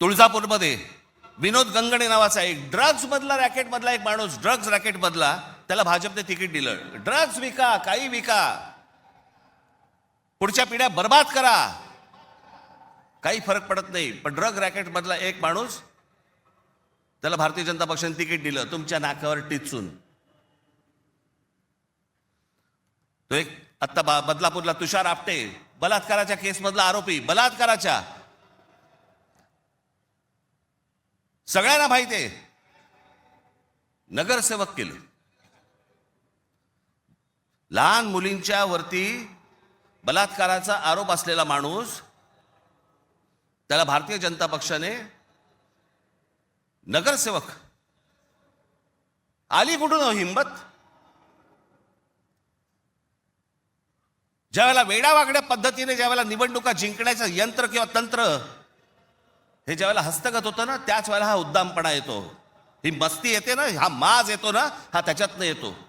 तुळजापूरमध्ये विनोद गंगणे नावाचा एक ड्रग्ज मधला रॅकेट मधला एक माणूस ड्रग्ज रॅकेट मधला त्याला भाजपने तिकीट दिलं. ड्रग्ज विका काही विका. पुढच्या पिढ्या बर्बाद करा. काही फरक पडत नाही पण ड्रग रॅकेट मधला एक माणूस त्याला भारतीय जनता पक्षाने तिकीट दिलं तुमच्या नाकावर टिचून. तो एक आत्ता बा- बदलापूरला तुषार आपटे बलात्काराच्या केसमधला आरोपी बलात्काराच्या. सगळ्यांना माहिती आहे. नगरसेवक केले. लहान मुलींच्या वरती बलात्काराचा आरोप असलेला माणूस त्याला भारतीय जनता पक्षाने नगरसेवक आली कुठून हो हिंमत? ज्यावेळेला वेडावागड्या पद्धतीने ज्यावेळेला निवडणुका जिंकण्याचं यंत्र किंवा तंत्र हे ज्यावेळेला हस्तगत होतं ना त्याच वेळेला हा उद्दामपणा येतो. ही मस्ती येते ना हा माज येतो ना हा त्याच्यातनं येतो.